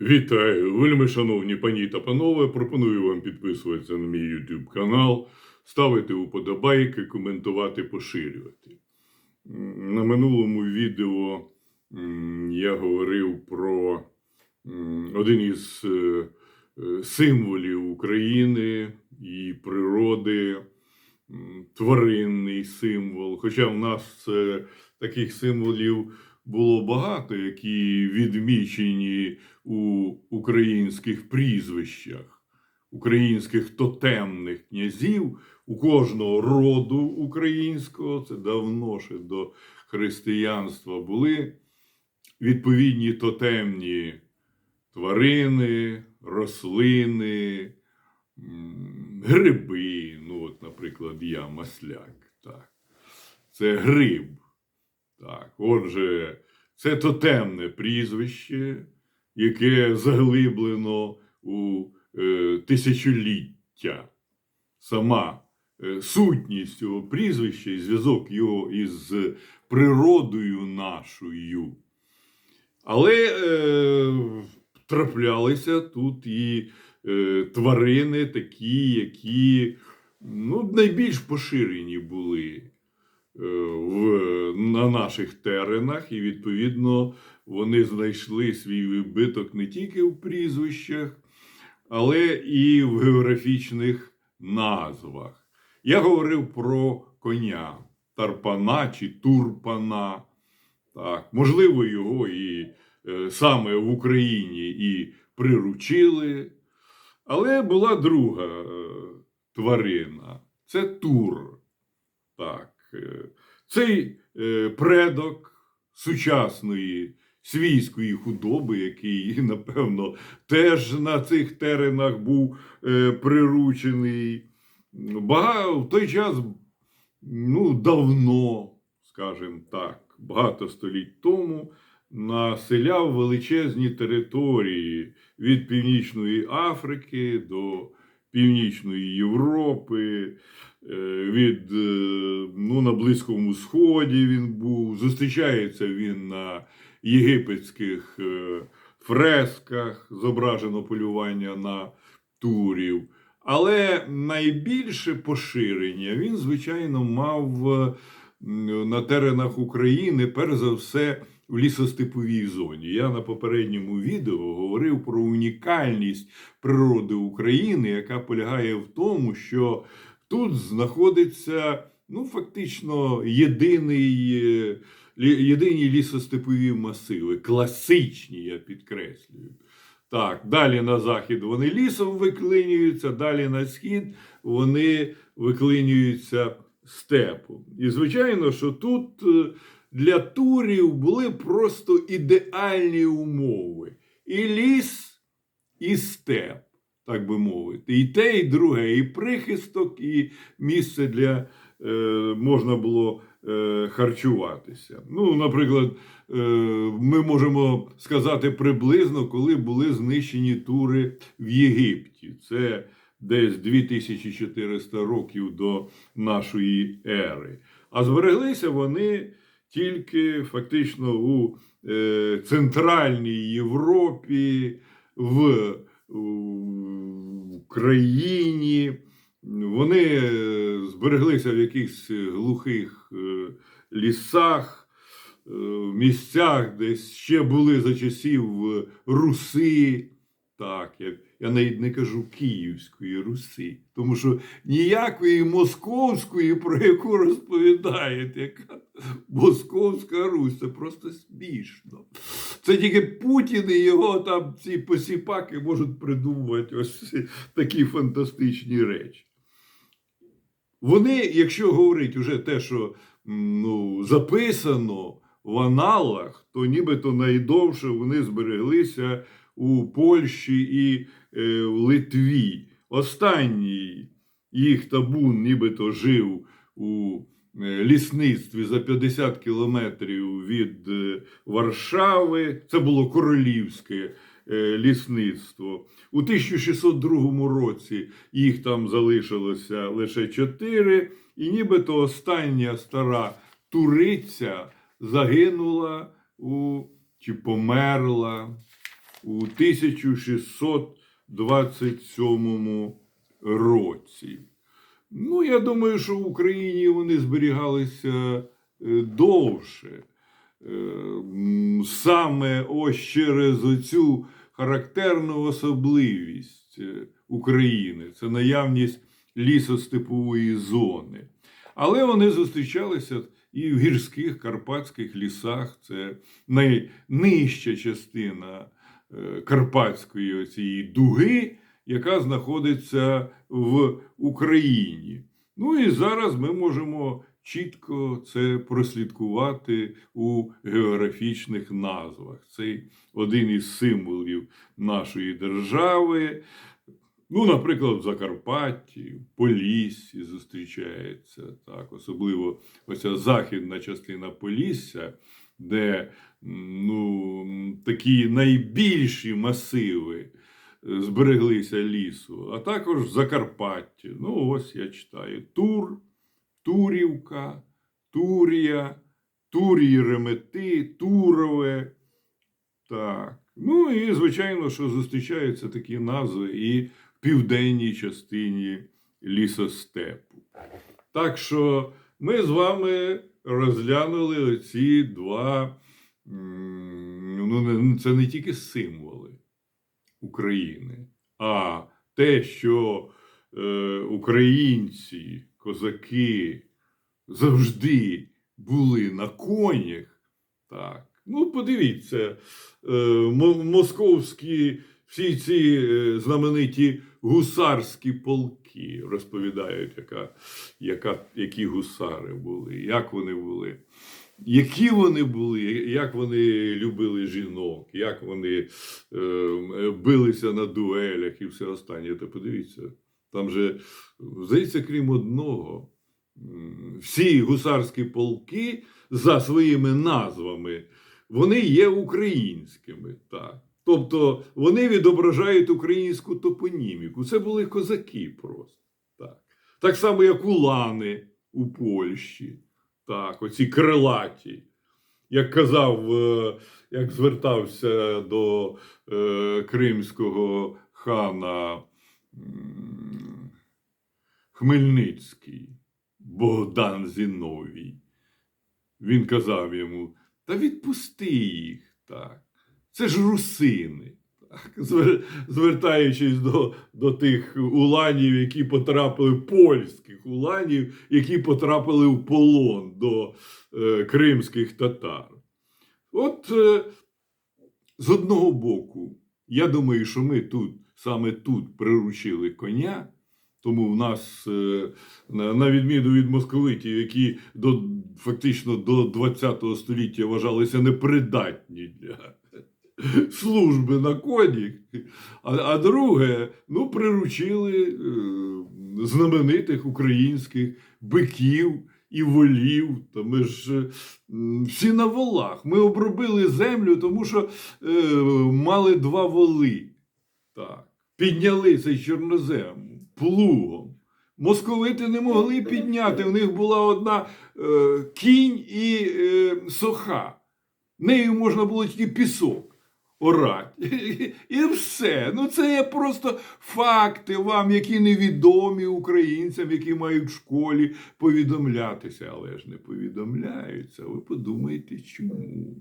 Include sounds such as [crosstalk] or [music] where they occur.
Вітаю, вельми шановні пані та панове. Пропоную вам підписуватися на мій YouTube канал, ставити уподобайки, коментувати, поширювати. На минулому відео я говорив про один із е, е, символів України і природи, тваринний символ. Хоча в нас е, таких символів було багато, які відмічені у українських прізвищах, українських тотемних князів, у кожного роду українського, це давно ще до християнства були відповідні тотемні тварини, рослини, гриби. Ну, от, наприклад, я масляк. Так. Це гриб. Так, отже, це тотемне прізвище, яке заглиблено у е, тисячоліття. Сама е, сутність цього прізвища і зв'язок його із природою нашою. Але е, траплялися тут і е, тварини, такі, які ну, найбільш поширені були на наших теренах, і відповідно вони знайшли свій вибиток не тільки в прізвищах, але і в географічних назвах. Я говорив про коня Тарпана чи Турпана. Так, можливо, його і е, саме в Україні і приручили. Але була друга е, тварина це Тур. Так, е, цей предок сучасної свійської худоби, який, [laughs] напевно, теж на цих теренах був е, приручений. Багато в той час, ну, давно, скажімо так, багато століть тому, населяв величезні території від Північної Африки до Північної Європи, е, від е, ну, на Близькому Сході він був. Зустрічається він на єгипетських е, фресках, зображено полювання на турів. Але найбільше поширення він, звичайно, мав на теренах України, перш за все, в лісостеповій зоні. Я на попередньому відео говорив про унікальність природи України, яка полягає в тому, що тут знаходиться ну, фактично єдиний, е, єдині лісостепові масиви, класичні, я підкреслюю. Так, далі на захід вони лісом виклинюються, далі на схід вони виклинюються степом. І звичайно, що тут е, для турів були просто ідеальні умови. І ліс, і степ, так би мовити. І те, і друге, і прихисток, і місце для е, можна було е, харчуватися. Ну, наприклад, е, ми можемо сказати приблизно, коли були знищені тури в Єгипті. Це десь 2400 років до нашої ери. А збереглися вони тільки фактично у е, Центральній Європі, в у Україні. Вони е, збереглися в якихось глухих е, лісах, е, місцях, де ще були за часів Руси. Так, я, я навіть не кажу Київської Руси, тому що ніякої московської, про яку розповідають, яка Московська Русь, це просто смішно. Це тільки Путін і його там ці посіпаки можуть придумувати ось такі фантастичні речі. Вони, якщо говорити вже те, що ну, записано в аналах, то нібито найдовше вони збереглися у Польщі і е, в Литві. Останній їх табун нібито жив у е, лісництві за 50 кілометрів від е, Варшави. Це було королівське е, лісництво. У 1602 році їх там залишилося лише чотири, і нібито остання стара туриця загинула у чи померла у 1627 році. Ну, я думаю, що в Україні вони зберігалися е, довше. Е, Саме ось через оцю характерну особливість е, України це наявність лісостепової зони. Але вони зустрічалися і в гірських карпатських лісах. Це найнижча частина карпатської цієї дуги, яка знаходиться в Україні. Ну і зараз ми можемо чітко це прослідкувати у географічних назвах. Це один із символів нашої держави. Ну, наприклад, в Закарпатті, в Поліссі зустрічається так, особливо оця західна частина Полісся, де ну, такі найбільші масиви е, збереглися лісу, а також в Закарпатті. Ну, ось я читаю: Тур, Турівка, Турія, Турії Ремети, Турове. Так. Ну і звичайно, що зустрічаються такі назви і в південній частині лісостепу. Так що ми з вами розглянули ці два. Ну, це не тільки символи України, а те, що е, українці, козаки завжди були на конях. Так. Ну, подивіться, е, московські всі ці е, знамениті гусарські полки розповідають, яка, яка, які гусари були, як вони були. Які вони були, як вони любили жінок, як вони е, билися на дуелях і все останнє. То подивіться, там же, здається, крім одного, всі гусарські полки за своїми назвами вони є українськими. Так. Тобто вони відображають українську топоніміку. Це були козаки просто. Так, так само, як улани у Польщі. Так, оці крилаті. Як казав, е, як звертався до е, кримського хана Хмельницький, Богдан Зіновій. Він казав йому: та відпусти їх так. Це ж русини. Звертаючись до, до тих уланів, які потрапили, польських уланів, які потрапили в полон до е, кримських татар. От е, з одного боку, я думаю, що ми тут, саме тут приручили коня. Тому в нас, е, на відміну від московитів, які до, фактично до ХХ століття вважалися непридатні для служби на коні. А, а друге, ну, приручили е, знаменитих українських биків і волів. Та ми ж е, всі на волах. Ми обробили землю, тому що е, мали два воли. Так. Підняли цей чорнозем плугом. Московити не могли підняти. В них була одна е, кінь і е, соха. Нею можна було тільки пісок орати. [laughs] І все. Ну це є просто факти вам, які невідомі українцям, які мають в школі повідомлятися, але ж не повідомляються. Ви подумайте, чому?